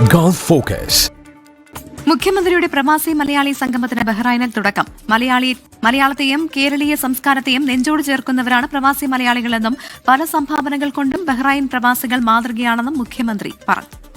Gulf focus മുഖ്യമന്ത്രിയുടെ പ്രവാസി മലയാളി സംഗമത്തിന് ബഹ്റൈനിൽ തുടക്കം. മലയാളി മലയാളത്തെയും കേരളീയ സംസ്കാരത്തെയും നെഞ്ചോട് ചേർക്കുന്നവരാണ് പ്രവാസി മലയാളികളെന്നും പല സംഭാവനകൾ കൊണ്ടും ബഹ്റൈൻ പ്രവാസികൾ മാതൃകയാണെന്നും മുഖ്യമന്ത്രി പറഞ്ഞു.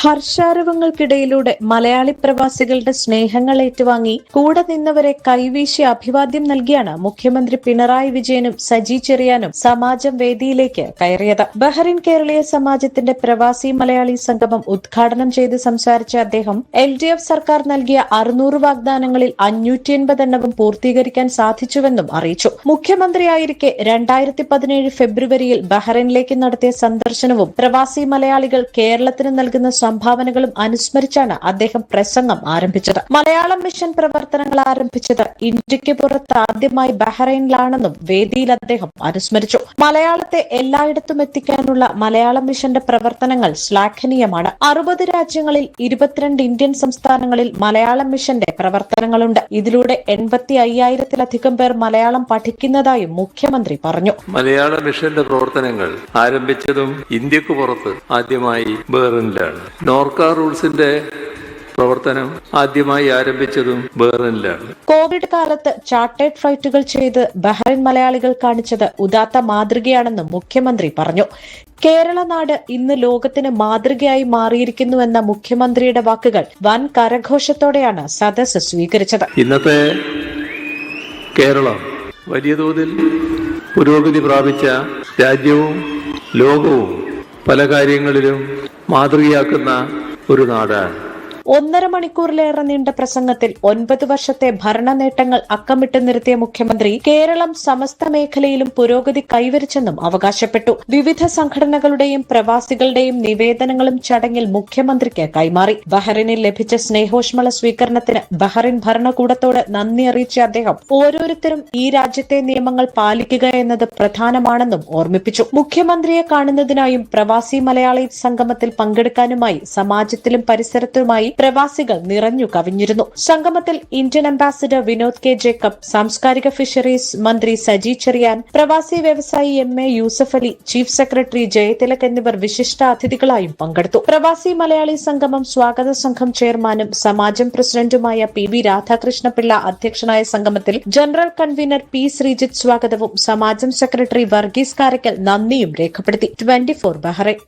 ഹർഷാരവങ്ങൾക്കിടയിലൂടെ മലയാളി പ്രവാസികളുടെ സ്നേഹങ്ങൾ ഏറ്റുവാങ്ങി കൂടെ നിന്നവരെ കൈവീശി അഭിവാദ്യം നൽകിയാണ് മുഖ്യമന്ത്രി പിണറായി വിജയനും സജി ചെറിയാനും സമാജം വേദിയിലേക്ക് കയറിയത്. ബഹ്റിൻ കേരളീയ സമാജത്തിന്റെ പ്രവാസി മലയാളി സംഗമം ഉദ്ഘാടനം ചെയ്ത് സംസാരിച്ച അദ്ദേഹം എൽ ഡി എഫ് സർക്കാർ നൽകിയ അറുന്നൂറ് വാഗ്ദാനങ്ങളിൽ അഞ്ഞൂറ്റി എൺപത് എണ്ണവും പൂർത്തീകരിക്കാൻ സാധിച്ചുവെന്നും അറിയിച്ചു. മുഖ്യമന്ത്രിയായിരിക്കെ രണ്ടായിരത്തി പതിനേഴ് ഫെബ്രുവരിയിൽ ബഹ്റൈനിലേക്ക് നടത്തിയ സന്ദർശനവും പ്രവാസി മലയാളികൾ കേരളത്തിന് നൽകുന്ന സംഭാവനകളും അനുസ്മരിച്ചാണ് അദ്ദേഹം പ്രസംഗം ആരംഭിച്ചത്. മലയാളം മിഷൻ പ്രവർത്തനങ്ങൾ ആരംഭിച്ചത് ഇന്ത്യയ്ക്ക് പുറത്ത് ആദ്യമായി ബഹ്റൈനിലാണെന്നും വേദിയിൽ അദ്ദേഹം അനുസ്മരിച്ചു. മലയാളത്തെ എല്ലായിടത്തും എത്തിക്കാനുള്ള മലയാളം മിഷന്റെ പ്രവർത്തനങ്ങൾ ശ്ലാഘനീയമാണ്. അറുപത് രാജ്യങ്ങളിൽ ഇരുപത്തിരണ്ട് ഇന്ത്യൻ സംസ്ഥാനങ്ങളിൽ മലയാളം മിഷന്റെ പ്രവർത്തനങ്ങളുണ്ട്. ഇതിലൂടെ എൺപത്തി അയ്യായിരത്തിലധികം പേർ മലയാളം പഠിക്കുന്നതായും മുഖ്യമന്ത്രി പറഞ്ഞു. മലയാള മിഷന്റെ പ്രവർത്തനങ്ങൾ ആരംഭിച്ചതും ഇന്ത്യയ്ക്ക് പുറത്ത് ആദ്യമായി ബേറിനിലാണ് നോർക്ക റൂൾസിന്റെ പ്രവർത്തനം ആദ്യമായി ആരംഭിച്ചതും ബഹ്റിനിലാണ് കോവിഡ് കാലത്ത് ചാർട്ടേഡ് ഫ്ലൈറ്റുകൾ ചെയ്ത് ബഹ്റൈൻ മലയാളികൾ കാണിച്ചത് ഉദാത്ത മാതൃകയാണെന്നും മുഖ്യമന്ത്രി പറഞ്ഞു. കേരള നാട് ഇന്ന് ലോകത്തിന് മാതൃകയായി മാറിയിരിക്കുന്നുവെന്ന മുഖ്യമന്ത്രിയുടെ വാക്കുകൾ വൻ കരഘോഷത്തോടെയാണ് സദസ് സ്വീകരിച്ചത്. ഇന്നത്തെ കേരളം വലിയ തോതിൽ പുരോഗതി പ്രാപിച്ച രാജ്യവും ലോകവും പല കാര്യങ്ങളിലും മാതൃകയാക്കുന്ന ഒരു നാടാണ് ഒന്നര മണിക്കൂറിലേറെ നീണ്ട പ്രസംഗത്തിൽ ഒൻപത് വർഷത്തെ ഭരണ നേട്ടങ്ങൾ അക്കമിട്ട് നിർത്തിയ മുഖ്യമന്ത്രി കേരളം സമസ്ത മേഖലയിലും പുരോഗതി കൈവരിച്ചെന്നും അവകാശപ്പെട്ടു. വിവിധ സംഘടനകളുടെയും പ്രവാസികളുടെയും നിവേദനങ്ങളും ചടങ്ങിൽ മുഖ്യമന്ത്രിക്ക് കൈമാറി. ബഹ്റിനിൽ ലഭിച്ച സ്നേഹോഷ്മള സ്വീകരണത്തിന് ബഹ്റിൻ ഭരണകൂടത്തോട് നന്ദി അറിയിച്ച അദ്ദേഹം ഓരോരുത്തരും ഈ രാജ്യത്തെ നിയമങ്ങൾ പാലിക്കുക എന്നത് പ്രധാനമാണെന്നും ഓർമ്മിപ്പിച്ചു. മുഖ്യമന്ത്രിയെ കാണുന്നതിനായും പ്രവാസി മലയാളി സംഗമത്തിൽ പങ്കെടുക്കാനുമായി സമാജത്തിലും പരിസരത്തുമായി പ്രവാസികൾ നിറഞ്ഞു കവിഞ്ഞിരുന്നു. സംഗമത്തിൽ Indian ambassador Vinod K Jacob സാംസ്കാരിക ഫിഷറീസ് മന്ത്രി സജി ചെറിയാൻ പ്രവാസി വ്യവസായി M A Yusuf Ali chief secretary Jayathilak എന്നിവർ വിശിഷ്ട അതിഥികളായും പങ്കെടുത്തു. പ്രവാസി മലയാളി സംഗമം സ്വാഗത സംഘം ചെയർമാനും സമാജം പ്രസിഡന്റുമായ പി വി രാധാകൃഷ്ണപിള്ള അധ്യക്ഷനായ സംഗമത്തിൽ ജനറൽ കൺവീനർ പി ശ്രീജിത്ത് സ്വാഗതവും സമാജം സെക്രട്ടറി വർഗീസ് കാരക്കൽ നന്ദിയും രേഖപ്പെടുത്തി. Twenty four Bahrain.